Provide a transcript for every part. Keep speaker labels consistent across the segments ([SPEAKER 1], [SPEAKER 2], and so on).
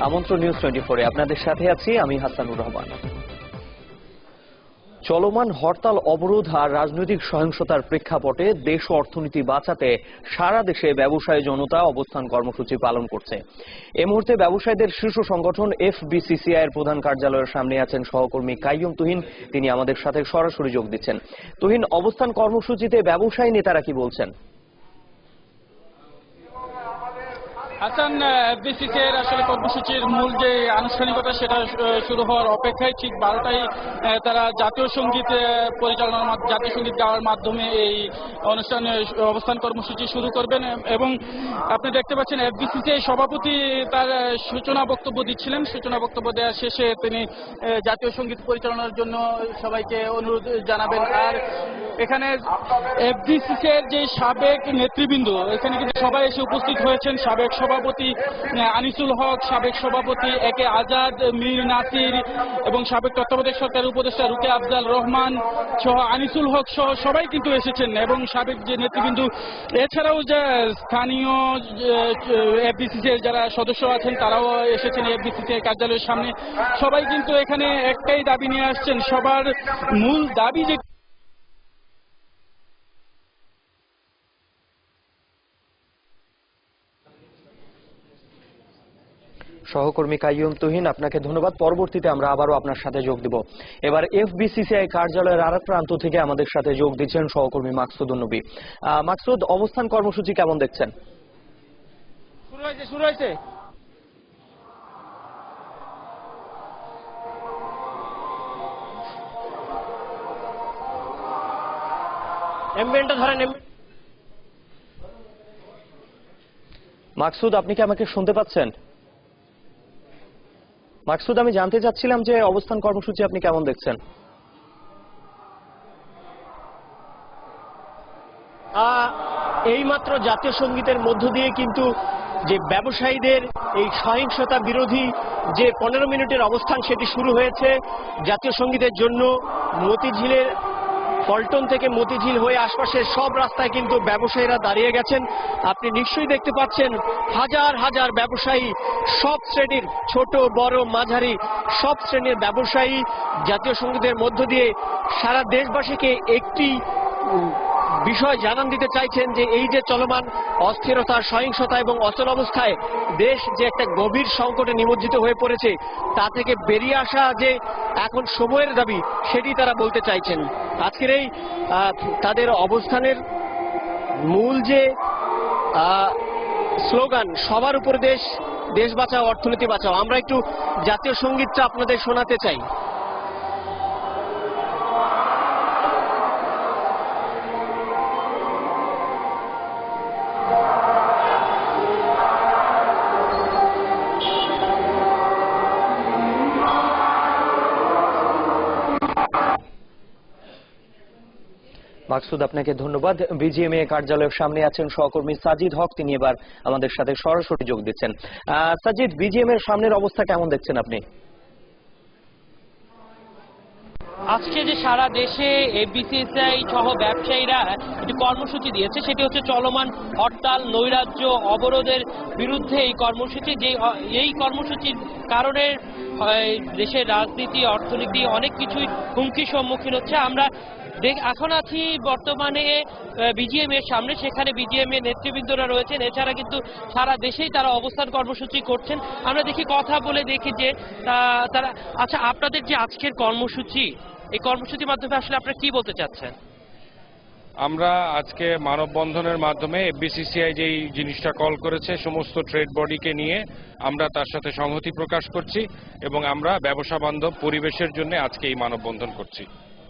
[SPEAKER 1] আমন্ত্রণ news twenty ফোরে। আপনাদের সাথে আছি আমি হাসানুর রহমান। চলমান হরতাল, অবরোধ আর রাজনৈতিক সহিংসতার প্রেক্ষাপটে দেশ অর্থনীতি বাঁচাতে সারা দেশে ব্যবসায়ী জনতা অবস্থান কর্মসূচি পালন করছে। এ মুহূর্তে ব্যবসায়ীদের শীর্ষ সংগঠন এফবিসিসিআই এর প্রধান কার্যালয়ের সামনে আছেন সহকর্মী কাইয়ুম তুহিন। তিনি আমাদের সাথে সরাসরি যোগ দিচ্ছেন। তুহিন, অবস্থান কর্মসূচিতে ব্যবসায়ী নেতারা কি বলছেন?
[SPEAKER 2] হাসান এর আসলে কর্মসূচির মূল যে আনুষ্ঠানিকতা সেটা শুরু হওয়ার অপেক্ষায় ঠিক বারোটায় তারা জাতীয় সংগীত পরিচালনার জাতীয় সংগীত গাওয়ার মাধ্যমে এই অনুষ্ঠানে অবস্থান কর্মসূচি শুরু করবেন। এবং আপনি দেখতে পাচ্ছেন এফবিসিসি সভাপতি তার সূচনা বক্তব্য দিচ্ছিলেন। সূচনা বক্তব্য দেওয়ার শেষে তিনি জাতীয় সংগীত পরিচালনার জন্য সবাইকে অনুরোধ জানাবেন। আর এখানে এফডিসিসি এর যে সাবেক নেতৃবৃন্দ, এখানে কিন্তু সবাই এসে উপস্থিত হয়েছেন। সাবেক সভাপতি আনিসুল হক, সাবেক সভাপতি একে আজাদ, মীর নাসির এবং সাবেক তত্ত্বাবধায়ক সরকারের উপদেষ্টা রুকে আফজাল রহমান সহ আনিসুল হক সহ সবাই কিন্তু এসেছেন এবং সাবেক যে নেতৃবৃন্দ, এছাড়াও যে স্থানীয় এফডিসিসি এর যারা সদস্য আছেন তারাও এসেছেন এফডিসিসি এর কার্যালয়ের সামনে। সবাই কিন্তু এখানে একটাই দাবি নিয়ে আসছেন, সবার মূল দাবি যে
[SPEAKER 1] সহকর্মী কাইয়ুম তুহিন আপনাকে ধন্যবাদ। পরবর্তীতে আমরা আবারও আপনার সাথে যোগ দিব। এবার এফবিসিসিআই কার্যালয়ের আর প্রান্ত থেকে আমাদের সাথে যোগ দিচ্ছেন সহকর্মী মাকসুদ নবী মাকসুদ অবস্থান কর্মসূচি কেমন দেখছেন?
[SPEAKER 2] শুরু হয়েছে শুরু হয়েছে।
[SPEAKER 3] এমবেনটা ধরেন
[SPEAKER 1] মাকসুদ আপনি কি আমাকে শুনতে পাচ্ছেন? মাকসুদ, আমি জানতে চাচ্ছিলাম যে অবস্থান কর্মসূচি আপনি কেমন দেখছেন?
[SPEAKER 3] এইমাত্র জাতীয় সঙ্গীতের মধ্য দিয়ে কিন্তু যে ব্যবসায়ীদের এই সহিংসতা বিরোধী যে পনেরো মিনিটের অবস্থান সেটি শুরু হয়েছে, জাতীয় সঙ্গীতের জন্য মতিঝিলের পল্টন থেকে মতিঝিল হয়ে আশপাশের সব রাস্তায় কিন্তু ব্যবসায়ীরা দাঁড়িয়ে গেছেন। আপনি নিশ্চয়ই দেখতে পাচ্ছেন, হাজার হাজার ব্যবসায়ী, সব শ্রেণির ছোট, বড়, মাঝারি, সব শ্রেণির ব্যবসায়ী, জাতীয় সঙ্গীতের মধ্য দিয়ে সারা দেশবাসীকে একটি বিষয় জানান দিতে চাইছেন যে এই যে চলমান অস্থিরতা, সহিংসতা এবং অচল অবস্থায় দেশ যে একটা গভীর সংকটে নিমজ্জিত হয়ে পড়েছে, তা থেকে বেরিয়ে আসা যে এখন সময়ের দাবি, সেটি তারা বলতে চাইছেন। আজকের এই তাদের অবস্থানের মূল যে স্লোগান, সবার উপর দেশ দেশ বাঁচাও, অর্থনীতি বাঁচাও। আমরা একটু জাতীয় সঙ্গীতটা আপনাদের শোনাতে চাই।
[SPEAKER 1] মাকসুদ, আপনাকে ধন্যবাদ। বিজিএমএ কার্যালয়ের সামনে আছেন সহকর্মী সাজিদ হক, তিনি এবার আমাদের সাথে সরাসরি যোগ দিচ্ছেন। সাজিদ বিজিএম এর সামনের অবস্থা কেমন দেখছেন আপনি?
[SPEAKER 4] আজকে যে সারা দেশে এফবিসিসিআই সহ ব্যবসায়ীরা একটি কর্মসূচি দিয়েছে, সেটি হচ্ছে চলমান হরতাল, নৈরাজ্য অবরোধের বিরুদ্ধে এই কর্মসূচি যে এই কর্মসূচির কারণে দেশের রাজনীতি, অর্থনীতি, অনেক কিছুই হুমকির সম্মুখীন হচ্ছে। আমরা এখন আছি বর্তমানে বিজিএম এর সামনে, সেখানে বিজিএম এর নেতৃবৃন্দরা রয়েছেন। এছাড়া কিন্তু সারা দেশেই তারা অবস্থান কর্মসূচি করছেন। আমরা দেখি কথা বলে দেখি যে তারা আচ্ছা আপনাদের যে আজকের কর্মসূচি, এই কর্মসূচির মাধ্যমে আসলে আপনারা কি বলতে চাচ্ছেন?
[SPEAKER 5] আমরা আজকে মানববন্ধনের মাধ্যমে এফবিসিসিআই যেই জিনিসটা কল করেছে, সমস্ত ট্রেড বডিকে নিয়ে আমরা তার সাথে সংহতি প্রকাশ করছি এবং আমরা ব্যবসা বান্ধব পরিবেশের জন্য আজকে এই মানববন্ধন করছি।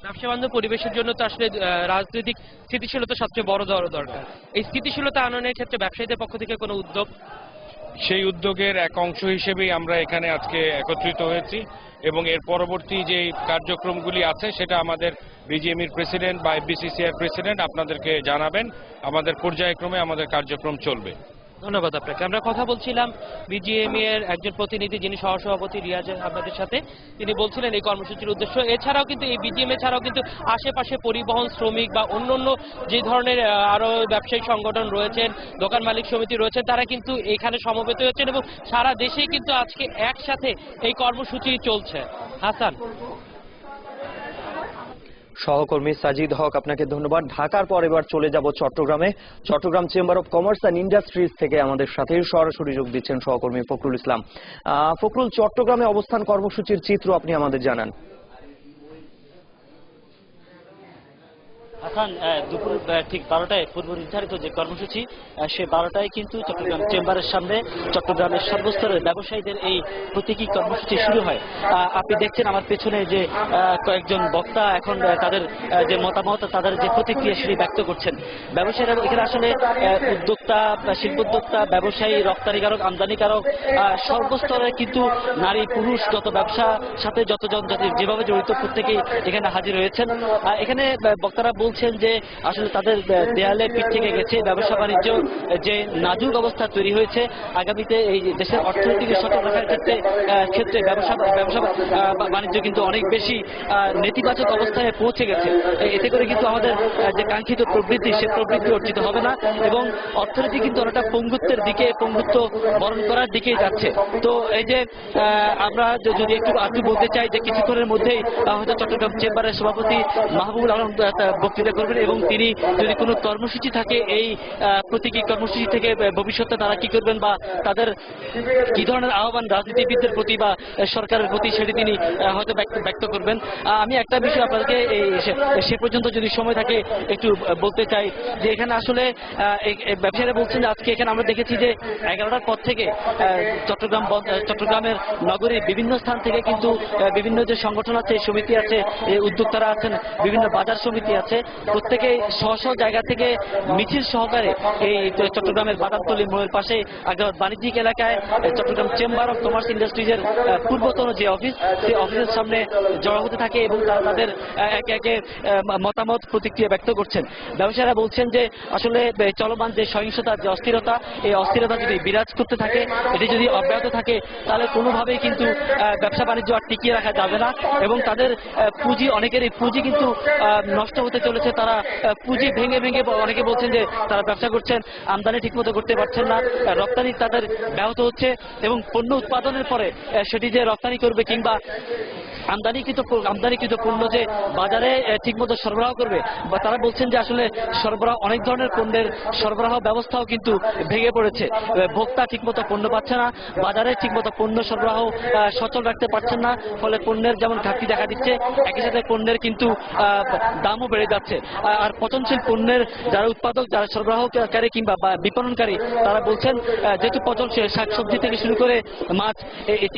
[SPEAKER 4] ব্যবসা বান্ধব পরিবেশের জন্য তো আসলে রাজনৈতিক স্থিতিশীলতা সবচেয়ে বড় দর দরকার। এই স্থিতিশীলতা আননের ক্ষেত্রে ব্যবসায়ীদের পক্ষ থেকে কোনো উদ্যোগ
[SPEAKER 5] সেই উদ্যোগের এক অংশ হিসেবেই আমরা এখানে আজকে একত্রিত হয়েছি এবং এর পরবর্তী যে কার্যক্রমগুলি আছে, সেটা আমাদের বিজিএমির প্রেসিডেন্ট বা এফবিসিসিআর প্রেসিডেন্ট আপনাদেরকে জানাবেন। আমাদের পর্যায়ক্রমে আমাদের কার্যক্রম চলবে।
[SPEAKER 4] ধন্যবাদ আপনাকে। আমরা কথা বলছিলাম বিজিএম এর একজন প্রতিনিধি যিনি সহসভাপতি রিয়াজ আহমেদের সাথে। তিনি বলছিলেন এই কর্মসূচির উদ্দেশ্য। এছাড়াও কিন্তু এই বিজিএম এছাড়াও কিন্তু আশেপাশে পরিবহন, শ্রমিক বা অন্যান্য যে ধরনের আরও ব্যবসায়ী সংগঠন রয়েছেন, দোকান মালিক সমিতি রয়েছেন, তারা কিন্তু এখানে সমবেত হয়েছেন এবং সারা দেশেই কিন্তু আজকে একসাথে এই কর্মসূচি চলছে। হাসান।
[SPEAKER 1] সহকর্মী সাজিদ হক, আপনাকে ধন্যবাদ। ঢাকার পর এবার চলে যাব চট্টগ্রামে। Chittagong chamber of commerce and industries থেকে আমাদের সাথে সরাসরি যোগ দিচ্ছেন সহকর্মী ফখরুল ইসলাম। ফখরুল, চট্টগ্রামে অবস্থান কর্মসূচির চিত্র আপনি আমাদের জানান।
[SPEAKER 6] আহ, দুপুর ঠিক বারোটায় পূর্ব নির্ধারিত যে কর্মসূচি সে বারোটায় কিন্তু চট্টগ্রাম চেম্বারের সামনে চট্টগ্রামের সর্বস্তরের ব্যবসায়ীদের এই প্রতীকী কর্মসূচি শুরু হয়। আপনি দেখছেন আমার পেছনে যে কয়েকজন বক্তা এখন তাদের যে মতামত তাদের যে প্রতিক্রিয়া সেটি ব্যক্ত করছেন। ব্যবসায়ীরা এখানে আসলে উদ্যোক্তা শিল্পোদ্যোক্তা ব্যবসায়ী রপ্তানিকারক আমদানিকারক সর্বস্তরে কিন্তু নারী পুরুষ যত ব্যবসা সাথে যতজন যাতে যেভাবে জড়িত প্রত্যেকেই এখানে হাজির হয়েছেন। এখানে বক্তারা বলছেন যে আসলে তাদের দেয়ালে পিঠ থেকে গেছে ব্যবসা বাণিজ্য যে নাজুক অবস্থা তৈরি হয়েছে। আগামীতে এই দেশের অর্থনীতিকে সচল রাখার ক্ষেত্রে ক্ষেত্রে ব্যবসা ব্যবসা বাণিজ্য কিন্তু অনেক বেশি নেতিবাচক অবস্থায় পৌঁছে গেছে। এতে করে কিন্তু আমাদের যে কাঙ্ক্ষিত প্রবৃদ্ধি সে প্রবৃদ্ধি অর্জিত হবে না এবং অর্থনীতি কিন্তু অনেকটা পঙ্গুত্বের দিকে পঙ্গুত্ব বরণ করার দিকেই যাচ্ছে। তো এই যে আমরা যদি একটু একটু বলতে চাই যে কিছুক্ষণের মধ্যেই হয়তো চট্টগ্রাম চেম্বারের সভাপতি মাহবুবুল আলম আহ, তা বক্তৃতা করবেন এবং তিনি যদি কোনো কর্মসূচি থাকে, এই প্রতীকী কর্মসূচি থেকে ভবিষ্যতে তারা কি করবেন বা তাদের কি ধরনের আহ্বান রাজনীতিবিদদের প্রতি বা সরকারের প্রতি সেটি তিনি হয়তো ব্যক্ত করবেন। আমি একটা বিষয় আপনাদেরকে সে- পর্যন্ত যদি সময় থাকে, একটু বলতে চাই যে এখানে আসলে ব্যবসায়ীরা বলছেন যে আজকে এখানে আমরা দেখেছি যে এগারোটার পর থেকে চট্টগ্রাম চট্টগ্রামের নগরীর বিভিন্ন স্থান থেকে কিন্তু বিভিন্ন যে সংগঠন আছে, সমিতি আছে উদ্যোক্তারা আছেন, বিভিন্ন বাজার সমিতি আছে। প্রত্যেকে স্ব জায়গা থেকে মিছিল সহকারে এই চট্টগ্রামের বাদামতলি মোড়ের পাশে আগ্রাবাদ বাণিজ্যিক এলাকায় চট্টগ্রাম চেম্বার অফ কমার্স ইন্ডাস্ট্রিজের পূর্বতন যে অফিস, সেই অফিসের সামনে জড়ো হতে থাকে এবং তারা তাদের একে একে মতামত, প্রতিক্রিয়া ব্যক্ত করছেন। ব্যবসায়ীরা বলছেন যে আসলে চলমান যে সহিংসতা, যে অস্থিরতা, এই অস্থিরতা যদি বিরাজ করতে থাকে, এটি যদি অব্যাহত থাকে, তাহলে কোনোভাবেই কিন্তু ব্যবসা বাণিজ্য আর টিকিয়ে রাখা যাবে না এবং তাদের পুঁজি অনেকেরই পুঁজি কিন্তু নষ্ট হতে চলেছে। তারা পুঁজি ভেঙে ভেঙে অনেকে বলছেন যে তারা ব্যবসা করছেন, আমদানি ঠিকমতো করতে পারছেন না রপ্তানি তাদের ব্যাহত হচ্ছে এবং পণ্য উৎপাদনের পরে সেটি যে রপ্তানি করবে কিংবা আমদানিকৃত আমদানিকৃত পণ্য যে বাজারে ঠিকমতো সরবরাহ করবে, বা তারা বলছেন যে আসলে সরবরাহ, অনেক ধরনের পণ্যের সরবরাহ ব্যবস্থাও কিন্তু ভেঙে পড়েছে। ভোক্তা ঠিকমতো পণ্য পাচ্ছে না, বাজারে ঠিকমতো পণ্য সরবরাহ সচল রাখতে পারছেন না, ফলে পণ্যের যেমন ঘাটতি দেখা দিচ্ছে, একই সাথে পণ্যের কিন্তু দামও বেড়ে যাচ্ছে। আর পচনশীল পণ্যের যারা উৎপাদক, যারা সরবরাহকারী কিংবা বিপণনকারী, তারা বলছেন যেহেতু পচনশীল শাকসবজি থেকে শুরু করে মাছ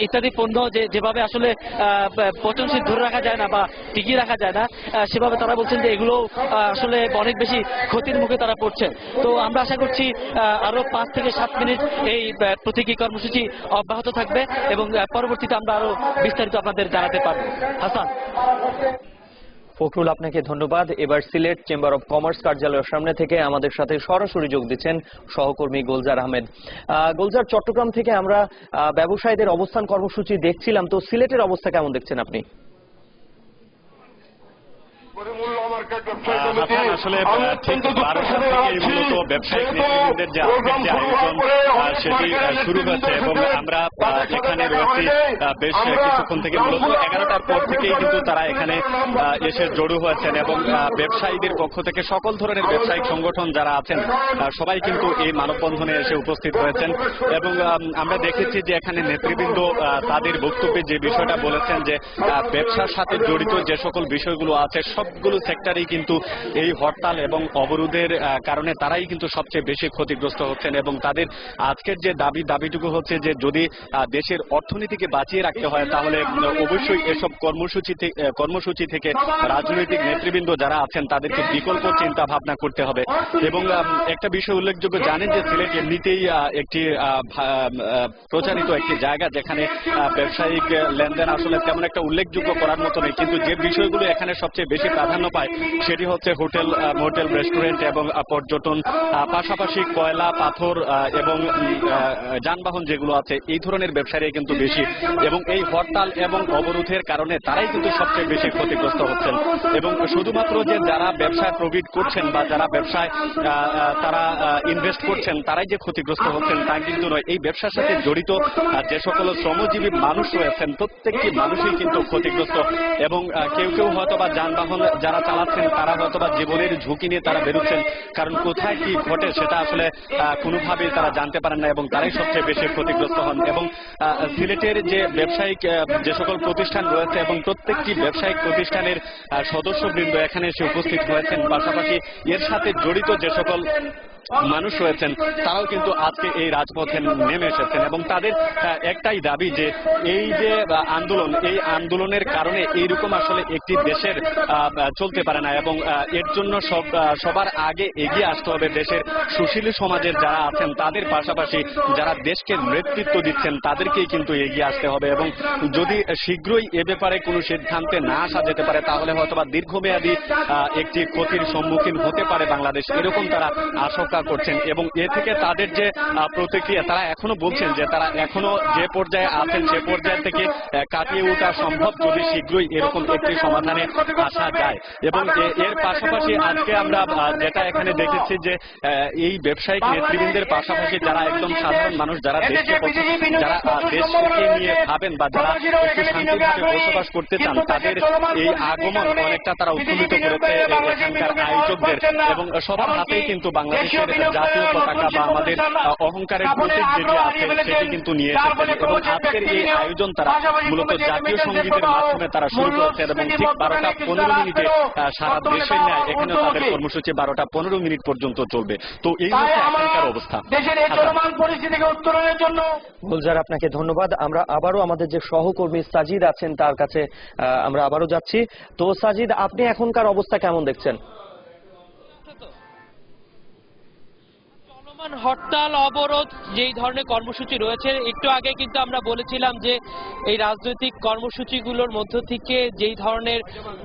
[SPEAKER 6] ইত্যাদি পণ্য যে, যেভাবে আসলে পচনশীল ধরে রাখা যায় না বা টিকিয়ে রাখা যায় না সেভাবে তারা বলছেন যে এগুলো আসলে অনেক বেশি ক্ষতির মুখে তারা পড়ছে। তো আমরা আশা করছি আরও পাঁচ থেকে সাত মিনিট এই প্রতীকী কর্মসূচি অব্যাহত থাকবে এবং পরবর্তীতে আমরা আরও বিস্তারিত আপনাদের জানাতে পারব। হাসান।
[SPEAKER 1] ফখরুল আপনাকে ধন্যবাদ। এবার সিলেট চেম্বার অব কমার্স কার্যালয়ের সামনে থেকে আমাদের সাথে সরাসরি যোগ দিচ্ছেন সহকর্মী গোলজার আহমেদ। আহ, গোলজার চট্টগ্রাম থেকে আমরা ব্যবসায়ীদের অবস্থান কর্মসূচি দেখছিলাম তো সিলেটের অবস্থা কেমন দেখছেন আপনি?
[SPEAKER 7] হাসান আসলে আহ, ঠিক বারোটা থেকে মূলত ব্যবসায়িক নেতৃবৃন্দের যে আজকের যে আয়োজন সেটি শুরু হয়েছে এবং আমরা এখানে রয়েছি বেশ কিছুক্ষণ থেকে মূলত এগারোটার পর থেকেই কিন্তু তারা এখানে এসে জড়ো হয়েছেন এবং ব্যবসায়ীদের পক্ষ থেকে সকল ধরনের ব্যবসায়িক সংগঠন যারা আছেন সবাই কিন্তু এই মানববন্ধনে এসে উপস্থিত হয়েছেন এবং আম, আমরা দেখেছি যে এখানে নেতৃবৃন্দ তাদের বক্তব্যে যে বিষয়টা বলেছেন যে ব্যবসার সাথে জড়িত যে সকল বিষয়গুলো আছে সবগুলো সেক্টরেই কিন্তু এই হরতাল এবং অবরোধের কারণে তারাই কিন্তু সবচেয়ে বেশি ক্ষতিগ্রস্ত হচ্ছেন এবং তাদের আজকের যে দাবি, দাবিটুকু হচ্ছে যে যদি দেশের অর্থনীতিকে বাঁচিয়ে রাখতে হয় তাহলে অবশ্যই এসব কর্মসূচি কর্মসূচি থেকে রাজনৈতিক নেতৃবৃন্দ যারা আছেন তাদেরকে বিকল্প চিন্তা ভাবনা করতে হবে। এবং একটা বিষয় উল্লেখযোগ্য, জানেন যে সিলেট এমনিতেই একটি প্রচারিত একটি জায়গা যেখানে ব্যবসায়িক লেনদেন আসলে তেমন একটা উল্লেখযোগ্য করার মতো নেই। কিন্তু যে বিষয়গুলো এখানে সবচেয়ে বেশি প্রাধান্য পায় সেটি হচ্ছে হোটেল আহ, মোটেল রেস্টুরেন্ট এবং পর্যটন পাশাপাশি কয়লা পাথর এবং যানবাহন যেগুলো আছে এই ধরনের ব্যবসায়ী কিন্তু বেশি। এবং এই হরতাল এবং অবরোধের কারণে তারাই কিন্তু সবচেয়ে বেশি ক্ষতিগ্রস্ত হচ্ছেন। এবং শুধুমাত্র যে যারা ব্যবসায় প্রফিট করছেন বা যারা ব্যবসায় তারা ইনভেস্ট করছেন তারাই যে ক্ষতিগ্রস্ত হচ্ছেন তা কিন্তু নয়। এই ব্যবসার সাথে জড়িত যে সকল শ্রমজীবী মানুষ রয়েছেন প্রত্যেকটি মানুষই কিন্তু ক্ষতিগ্রস্ত। এবং কেউ কেউ হয়তো বা যানবাহন যারা চালাচ্ছেন তারা হয়তো বা জীবনের ঝুঁকি নিয়ে তারা বেরোচ্ছেন। কারণ কোথায় কি ঘটে সেটা আসলে কোনোভাবেই তারা জানতে পারেন না এবং তারাই সবচেয়ে বেশি ক্ষতিগ্রস্ত হন। এবং সিলেটের যে ব্যবসায়িক যে সকল প্রতিষ্ঠান রয়েছে এবং প্রত্যেকটি ব্যবসায়িক প্রতিষ্ঠানের সদস্যবৃন্দ এখানে এসে উপস্থিত হয়েছেন। পাশাপাশি এর সাথে জড়িত যে সকল মানুষ রয়েছেন, তারাও কিন্তু আজকে এই রাজপথে নেমে এসেছেন এবং তাদের একটাই দাবি যে এই যে আন্দোলন, এই আন্দোলনের কারণে এইরকম আসলে একটি দেশের চলতে পারে না এবং এর জন্য সব সবার আগে এগিয়ে আসতে হবে দেশের সুশীলী সমাজের যারা আছেন, তাদের পাশাপাশি যারা দেশকে নেতৃত্ব দিচ্ছেন, তাদেরকেই কিন্তু এগিয়ে আসতে হবে এবং যদি শীঘ্রই এ ব্যাপারে কোনো সিদ্ধান্তে না আসা যেতে পারে, তাহলে হয়তোবা দীর্ঘমেয়াদী একটি ক্ষতির সম্মুখীন হতে পারে বাংলাদেশ। এরকম তারা আশঙ্কা করছেন এবং এ থেকে তাদের যে প্রতিক্রিয়া, তারা এখনও বলছেন যে তারা এখনও যে পর্যায়ে আছেন, সে পর্যায় থেকে কাটিয়ে ওঠা সম্ভব যদি শীঘ্রই এরকম একটি সমাধানে আসা যায়। এবং এর পাশাপাশি আজকে আমরা যেটা এখানে দেখেছি যে এই ব্যবসায়িক নেতৃবৃন্দের পাশাপাশি যারা একদম সাধারণ মানুষ, যারা দেশকে যারা দেশকে নিয়ে ভাবেন বা যারা একটু শান্তিভাবে বসবাস করতে চান, তাদের এই আগমন অনেকটা তারা উৎফুল্লিত করেছে এখানকার আয়োজকদের। এবং সবার হাতেই কিন্তু বাংলাদেশের জাতীয় পতাকা বা আমাদের অহংকারের প্রতীক যেটি আছে সেটি কিন্তু নিয়ে এসেছেন এবং আজকের এই আয়োজন তারা মূলত জাতীয় সঙ্গীতের মাধ্যমে তারা শুরু করেছেন এবং ঠিক বারোটা পনেরো মিনিটে সারা দেশের ন্যায় এখানেও তাদের কর্মসূচি বারোটা পনেরো মিনিট পর্যন্ত চলবে। তো এই হচ্ছে এখানকার অবস্থা।
[SPEAKER 8] দেশের এই চলমান পরিস্থিতিকে উত্তরণের জন্য
[SPEAKER 1] গুলজার আপনাকে ধন্যবাদ। আমরা আবারও আমাদের যে সহকর্মী সাজিদ আছেন তার কাছে আহ, আমরা আবারও যাচ্ছি। তো সাজিদ আপনি এখনকার অবস্থা কেমন দেখছেন?
[SPEAKER 4] চলমান হরতাল, অবরোধ যেই ধরনের কর্মসূচি রয়েছে, একটু আগে কিন্তু আমরা বলেছিলাম যে এই রাজনৈতিক কর্মসূচিগুলোর মধ্য থেকে যেই ধরনের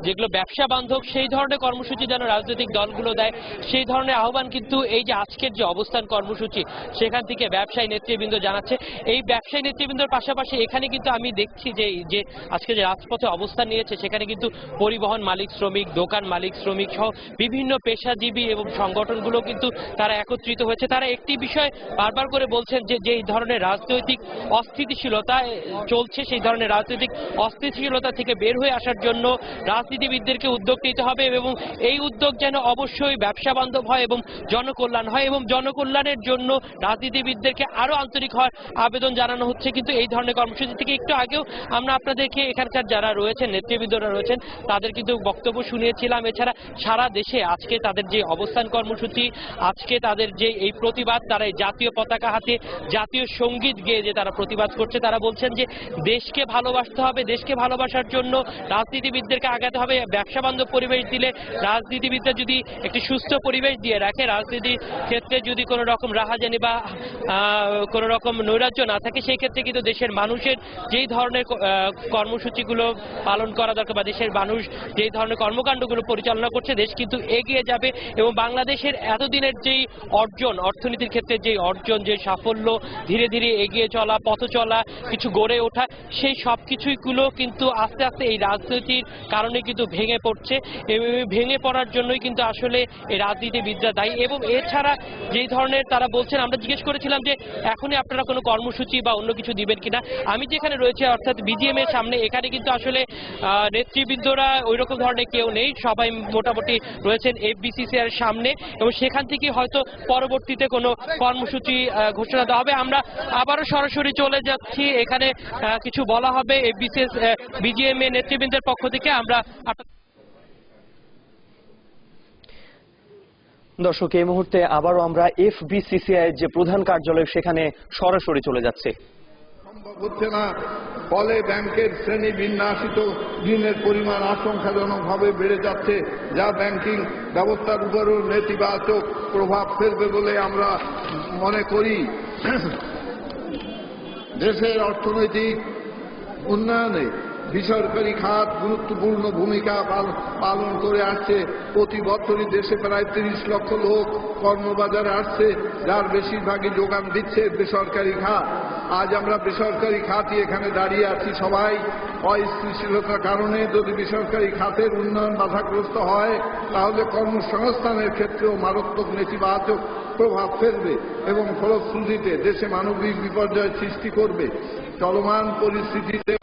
[SPEAKER 4] যেগুলো ব্যবসা বান্ধব, সেই ধরনের কর্মসূচি যেন রাজনৈতিক দলগুলো দেয়, সেই ধরনের আহ্বান কিন্তু এই যে আজকের যে অবস্থান কর্মসূচি, সেখান থেকে ব্যবসায়ী নেতৃবৃন্দ জানাচ্ছে। এই ব্যবসায়ী নেতৃবৃন্দর পাশাপাশি এখানে কিন্তু আমি দেখছি যে যে আজকে যে রাজপথে অবস্থান নিয়েছে, সেখানে কিন্তু পরিবহন মালিক, শ্রমিক, দোকান মালিক, শ্রমিক সহ বিভিন্ন পেশাজীবী এবং সংগঠনগুলো কিন্তু তারা একত্রিত হয়েছে। তারা একটি বিষয় বারবার করে বলছেন যে যেই ধরনের রাজনৈতিক অস্থিতিশীলতা চলছে সেই ধরনের রাজনৈতিক অস্থিতিশীলতা থেকে বের হয়ে আসার জন্য রাজনীতিবিদদেরকে উদ্যোগ নিতে হবে এবং এই উদ্যোগ যেন অবশ্যই ব্যবসা বান্ধব হয় এবং জনকল্যাণ হয় এবং জনকল্যাণের জন্য রাজনীতিবিদদেরকে আরও আন্তরিক হওয়ার আবেদন জানানো হচ্ছে। কিন্তু এই ধরনের কর্মসূচি থেকে একটু আগেও আমরা আপনাদেরকে এখানকার যারা রয়েছেন, নেতৃবৃন্দরা রয়েছেন, তাদের কিন্তু বক্তব্য শুনিয়েছিলাম। এছাড়া সারা দেশে আজকে তাদের যে অবস্থান কর্মসূচি, আজকে তাদের যে এই প্রতিবাদ, তারা এই জাতীয় পতাকা হাতে জাতীয় সংগীত গেয়ে যে তারা প্রতিবাদ করছে, তারা বলছেন যে দেশকে ভালোবাসতে হবে, দেশকে ভালোবাসার জন্য রাজনীতিবিদদেরকে আগাতে হবে। ব্যবসা বান্ধব পরিবেশ দিলে রাজনীতিবিদরা যদি একটি সুস্থ পরিবেশ দিয়ে রাখে, রাজনীতির ক্ষেত্রে যদি কোনো রকম রাহাজানি বা কোনো রকম নৈরাজ্য না থাকে, সেই ক্ষেত্রে কিন্তু দেশের মানুষের যেই ধরনের কর্মসূচিগুলো পালন করা দরকার বা দেশের মানুষ যেই ধরনের কর্মকাণ্ডগুলো পরিচালনা করছে, দেশ কিন্তু এগিয়ে যাবে এবং বাংলাদেশের এতদিনের যেই অর্জন অর্থনীতির ক্ষেত্রে যে অর্জন, যে সাফল্য ধীরে ধীরে এগিয়ে চলা, পথ চলা, কিছু গড়ে ওঠা, সেই সব কিছুইগুলো কিন্তু আস্তে আস্তে এই রাজনীতির কারণে কিন্তু ভেঙে পড়ছে। ভেঙে পড়ার জন্যই কিন্তু আসলে এই রাজনীতিবিদরা দায়ী। এবং এছাড়া যেই ধরনের তারা বলছেন, আমরা জিজ্ঞেস করেছিলাম যে এখনই আপনারা কোনো কর্মসূচি বা অন্য কিছু দিবেন কিনা। আমি যেখানে রয়েছে, অর্থাৎ বিজিএম এর সামনে, এখানে কিন্তু আসলে নেতৃবৃন্দরা ওই রকম ধরনের কেউ নেই। সবাই মোটামুটি রয়েছেন এফবিসিসি এর সামনে। এবং সেখান থেকে হয়তো পরবর্তীতে কোনো কর্মসূচি ঘোষণা দেওয়া হবে। আমরা আবারও সরাসরি চলে যাচ্ছি। এখানে কিছু বলা হবে বিশেষ বিজিএম এ নেতৃবৃন্দের পক্ষ থেকে। আমরা
[SPEAKER 1] দর্শক, এই মুহূর্তে আবারও আমরা এফবিসিসিআই যে প্রধান কার্যালয়, সেখানে সরাসরি চলে যাচ্ছে।
[SPEAKER 9] সম্ভব হচ্ছে না ফলে ব্যাংকের শ্রেণি বিন্যাসিত ঋণের পরিমাণ আশঙ্কাজনকভাবে বেড়ে যাচ্ছে, যা ব্যাংকিং ব্যবস্থার উপরও নেতিবাচক প্রভাব ফেলবে বলে আমরা মনে করি। দেশের অর্থনৈতিক উন্নয়নে বেসরকারি খাত গুরুত্বপূর্ণ ভূমিকা পালন করে আসছে। প্রতি বছরই দেশে প্রায় তিরিশ লক্ষ লোক কর্মবাজারে আসছে, যার বেশিরভাগই যোগান দিচ্ছে বেসরকারি খাত। আজ আমরা বেসরকারি খাতই এখানে দাঁড়িয়ে আছি সবাই। অস্থিতিশীলতার কারণে যদি বেসরকারি খাতের উন্নয়ন বাধাগ্রস্ত হয়, তাহলে কর্মসংস্থানের ক্ষেত্রেও মারাত্মক নেতিবাচক প্রভাব ফেলবে এবং ফলশ্রুতিতে দেশে মানবিক বিপর্যয় সৃষ্টি করবে। চলমান পরিস্থিতিতে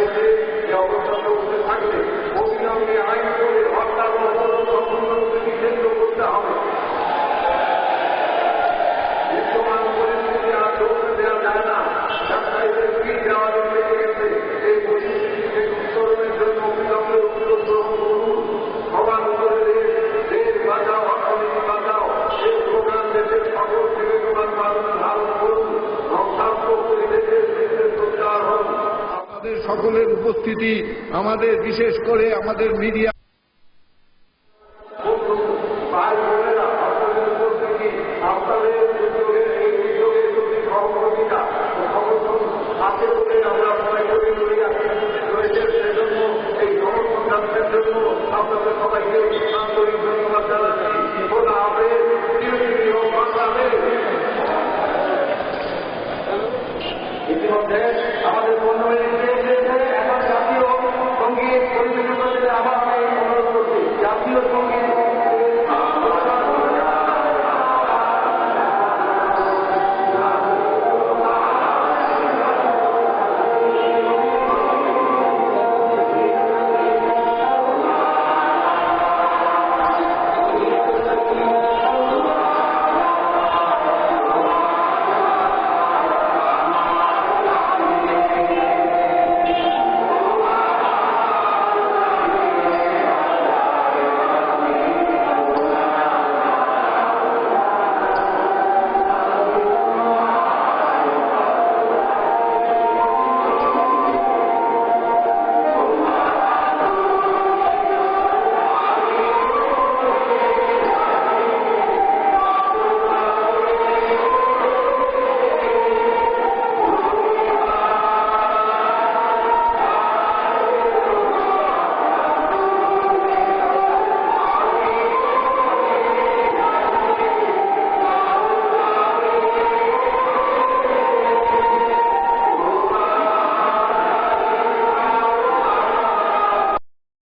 [SPEAKER 9] Almighty. উপস্থিতি আমাদের বিশেষ করে আমাদের মিডিয়া